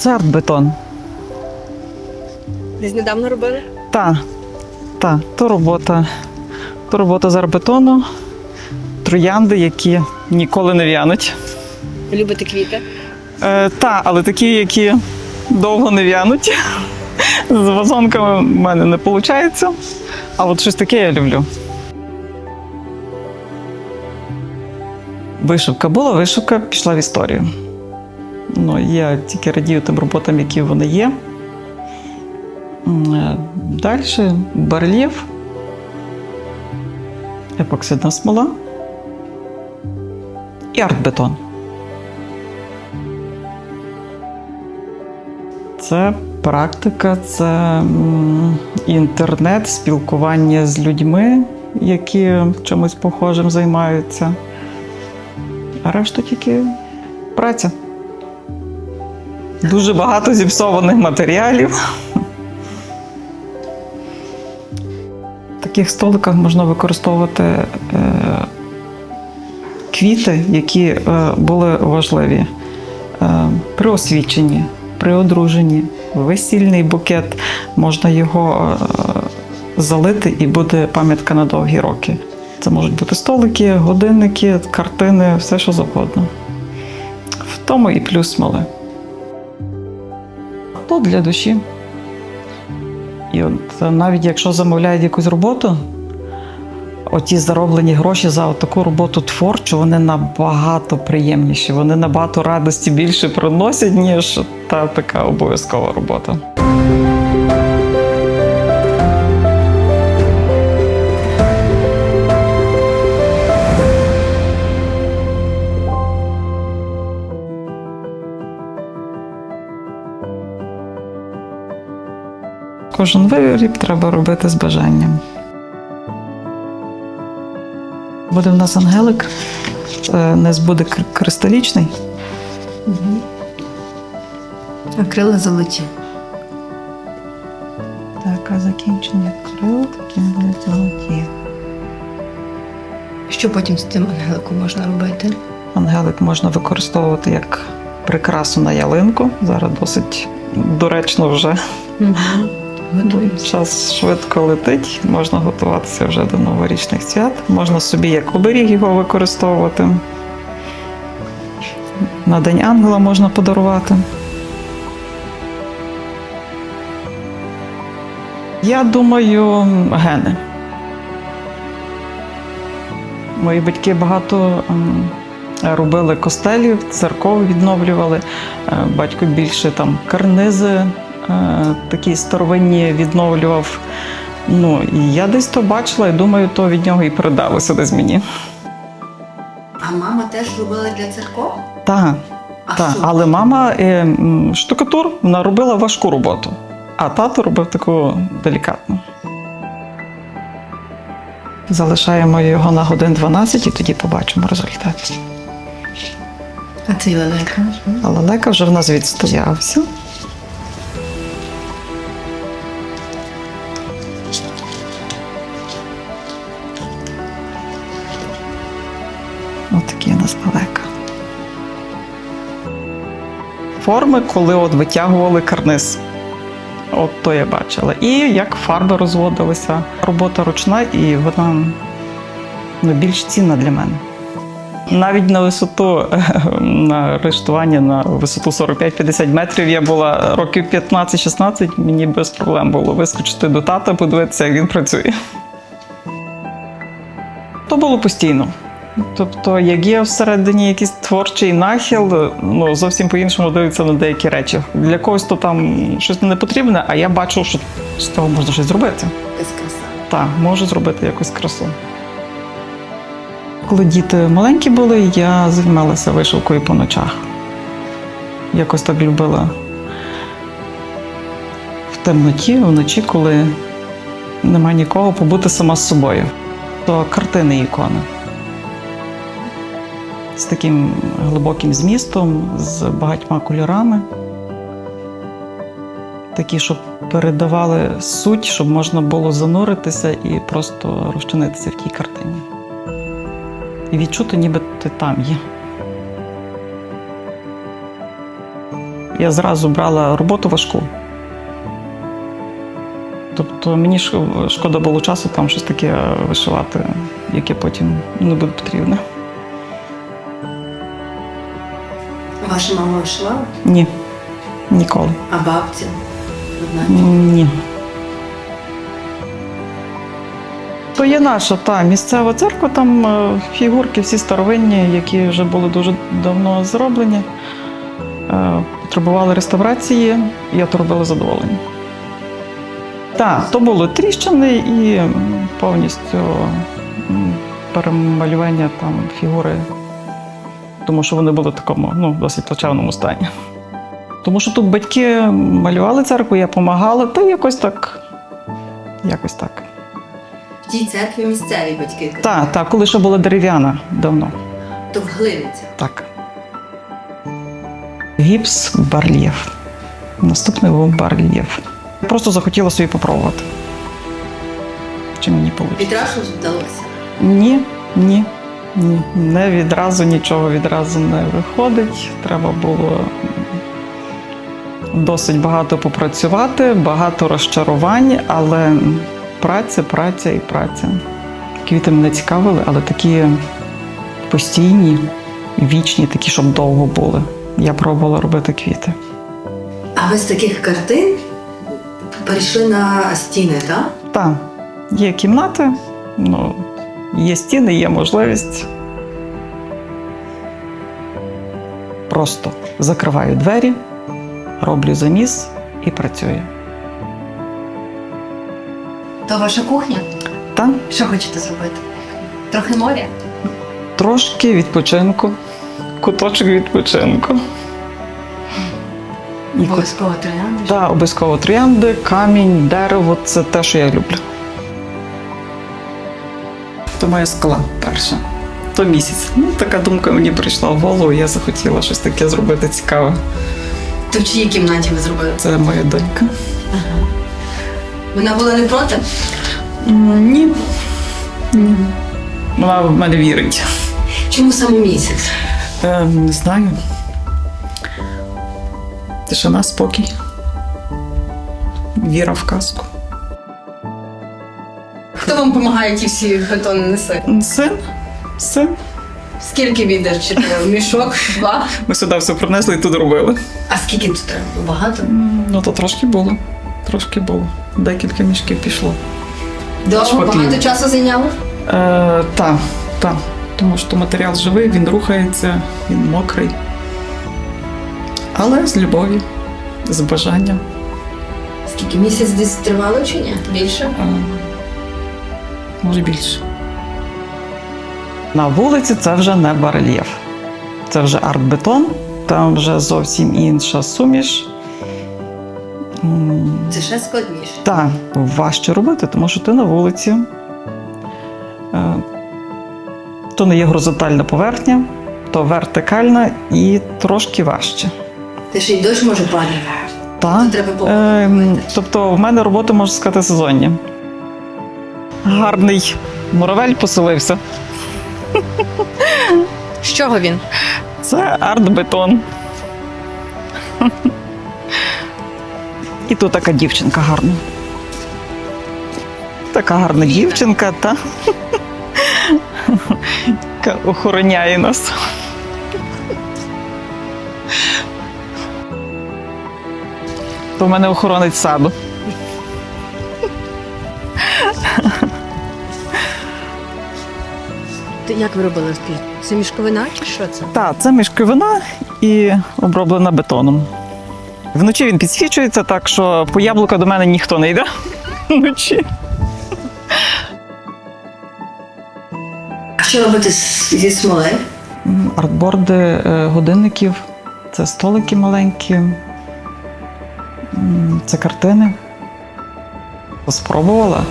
Оце артбетон. Десь недавно робили? Та, та, то робота. То робота з арбетону, троянди, які ніколи не в'януть. Любите квіти? Е, та, але такі, які довго не в'януть. З вазонками в мене не виходить. А от щось таке я люблю. Вишивка була, вишивка пішла в історію. Ну, я тільки радію тим роботам, які вони є. Далі барлів, епоксидна смола і артбетон. Це практика, це інтернет, спілкування з людьми, які чимось похожим займаються. А решта тільки праця. Дуже багато зіпсованих матеріалів. В таких столиках можна використовувати е, квіти, які е, були важливі е, при освіченні, при одруженні, весільний букет. Можна його е, залити і буде пам'ятка на довгі роки. Це можуть бути столики, годинники, картини, все що завгодно. В тому і плюс смоли. Для душі. І от е, навіть якщо замовляють якусь роботу, оті зароблені гроші за таку роботу творчу, вони набагато приємніші, вони набагато радості більше приносять, ніж та така обов'язкова робота. Кожен виріб треба робити з бажанням. Буде в нас ангелик, е, низ буде кр- кристалічний. А крила золоті. Так, а закінчення крил такі будуть золоті. Що потім з цим ангеликом можна робити? Ангелик можна використовувати як прикрасу на ялинку. Зараз досить доречно вже Готуємося. час швидко летить. Можна готуватися вже до новорічних свят. Можна собі як оберіг його використовувати. На День ангела можна подарувати. Я думаю, гени. Мої батьки багато ем, робили костелів, церков відновлювали. Е, Батько більше там карнизи такі старовинні відновлював. Ну, і я десь то бачила і думаю, то від нього і передалося десь мені. А мама теж робила для церков? Так, А так. що? Але мама е, штукатур вона робила важку роботу, а тато робив таку делікатну. Залишаємо його на годин 12 і тоді побачимо результат. А цей лелека? А лелека вже в нас відстоявся. Такий у нас лелека. Форми, коли от витягували карниз. От то я бачила. І як фарби розводилися. Робота ручна, і вона ну, більш цінна для мене. Навіть на висоту на рештування на висоту 45-50 метрів я була років 15-16, мені без проблем було вискочити до тата, подивитися, як він працює. То було постійно. Тобто, як є всередині якийсь творчий нахил, ну зовсім по-іншому дивиться на деякі речі. Для когось то там щось не потрібне, а я бачу, що з того можна щось зробити. Якась краса. Так, можу зробити якусь красу. Коли діти маленькі були, я займалася вишивкою по ночах. Якось так любила в темноті, вночі, коли нема нікого, побути сама з собою. То картини ікони. З таким глибоким змістом, з багатьма кольорами. Такі, щоб передавали суть, щоб можна було зануритися і просто розчинитися в тій картині. І відчути, ніби ти там є. я зразу брала роботу важку. Тобто мені шкода було часу там щось таке вишивати, яке потім не буде потрібне. Ваша мама вишивала? Ні, ніколи. А бабця? Ні. То є наша та місцева церква, там е, фігурки всі старовинні, які вже були дуже давно зроблені. Е, Потребували реставрації, я то робила задоволення. Так, то були тріщини і повністю перемалювання там фігури, тому що вони були в такому ну, досить плачевному стані. Тому що тут батьки малювали церкву, я допомагала, та якось так. Якось так. В тій церкві місцеві батьки. Так, так, коли ще була дерев'яна давно. То в глиниці. Так. Гіпс барлєв. Наступний був барлєв. Я просто захотіла собі попробувати. Чи мені вийде? Відразу вдалося. Ні, ні, ні. Не відразу нічого відразу не виходить. Треба було досить багато попрацювати, багато розчарувань, але праця, праця і праця. Квіти мене цікавили, але такі постійні, вічні, такі, щоб довго були. Я пробувала робити квіти. А ви з таких картин перейшли на стіни, так? Так, є кімнати, ну, є стіни, є можливість. Просто закриваю двері, роблю заміс і працюю. То ваша кухня? Та Що хочете зробити? Трохи моря? трошки відпочинку, куточок відпочинку. Обов'язково троянди. Та обов'язково троянди, камінь, дерево це те, що я люблю. То моя скала перша. То місяць. Ну, така думка мені прийшла в голову, я захотіла щось таке зробити цікаве. То в чиїй кімнаті ви зробили? Це моя донька. Вона була не проти? М, Ні. Ні. Вона в мене вірить. Чому саме місяць? Е, не знаю. Тишина, спокій. Віра в казку. Хто вам допомагає ті всі бетони неси? Син? Син. Скільки відер чи то мішок? Два? Ми сюди все принесли і тут робили. А скільки тут треба? Багато? Ну, то трошки було. Трошки було. Декілька мішків пішло. Довго багато часу зайняло? Е, так, так. Тому що матеріал живий, він рухається, він мокрий. Але з любов'ю, з бажанням. Скільки місяць десь тривало чи ні? Більше? Е, може більше. На вулиці це вже не барельєф. Це вже арт-бетон, там вже зовсім інша суміш. Це ще складніше. Так, важче робити, тому що ти на вулиці. Е, То не є горизонтальна поверхня, то вертикальна і трошки важче. Те ще й дощ може падати. Так. Треба Е, тобто в мене роботи, можна сказати, сезонні. Гарний муравель поселився. З чого він? Це арт-бетон. І тут така дівчинка гарна. Така гарна дівчинка, та яка охороняє нас. То в мене охоронець саду. Як ви робили спів? Це мішковина чи що це? Так, це мішковина і оброблена бетоном. Вночі він підсвічується, так що по яблука до мене ніхто не йде вночі. А що робити зі смоли? Артборди е, годинників, це столики маленькі, це картини. Спробувала,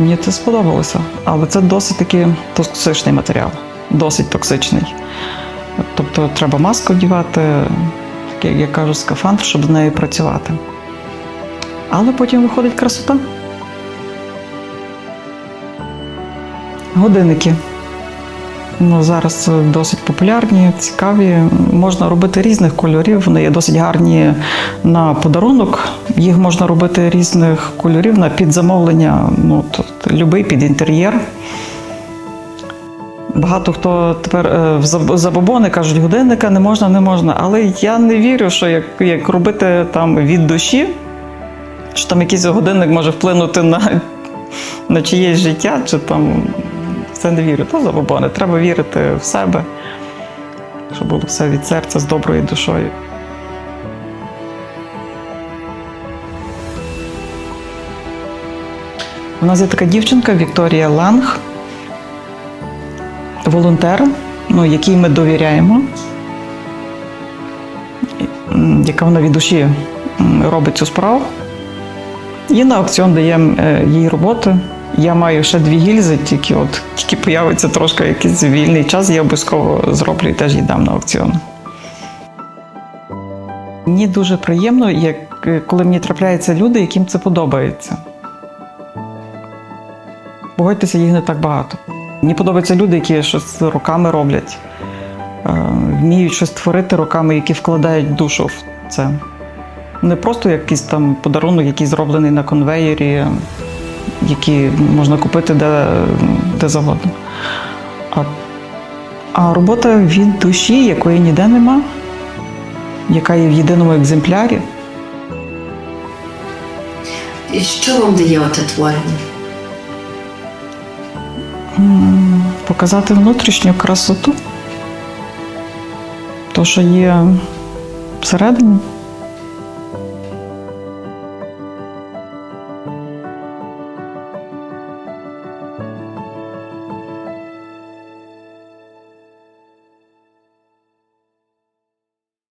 мені це сподобалося. Але це досить таки токсичний матеріал, досить токсичний. Тобто треба маску вдівати, як я кажу, скафандр, щоб з нею працювати. Але потім виходить красота. Годинники. Ну, зараз досить популярні, цікаві. Можна робити різних кольорів. Вони є досить гарні на подарунок. Їх можна робити різних кольорів на підзамовлення. Ну, тут любий під інтер'єр. Багато хто тепер е, в забобони кажуть, годинника не можна, не можна. Але я не вірю, що як, як робити там від душі, що там якийсь годинник може вплинути на, на чиєсь життя, чи там це не вірю. То забобони. Треба вірити в себе, щоб було все від серця з доброю душою. У нас є така дівчинка Вікторія Ланг, волонтер, ну, якій ми довіряємо, яка вона від душі робить цю справу. І на аукціон даємо е, їй роботи. Я маю ще дві гільзи, тільки от тільки появиться трошки якийсь вільний час, я обов'язково зроблю і теж дам на аукціон. Мені дуже приємно, як, е, коли мені трапляються люди, яким це подобається. Погодьтеся, їх не так багато. Мені подобаються люди, які щось руками роблять, е, вміють щось творити руками, які вкладають душу в це. Не просто якийсь там подарунок, який зроблений на конвеєрі, який можна купити де, де завгодно. А, а робота від душі, якої ніде нема, яка є в єдиному екземплярі. І що вам дає оте творення? Показати внутрішню красоту, то, що є всередині.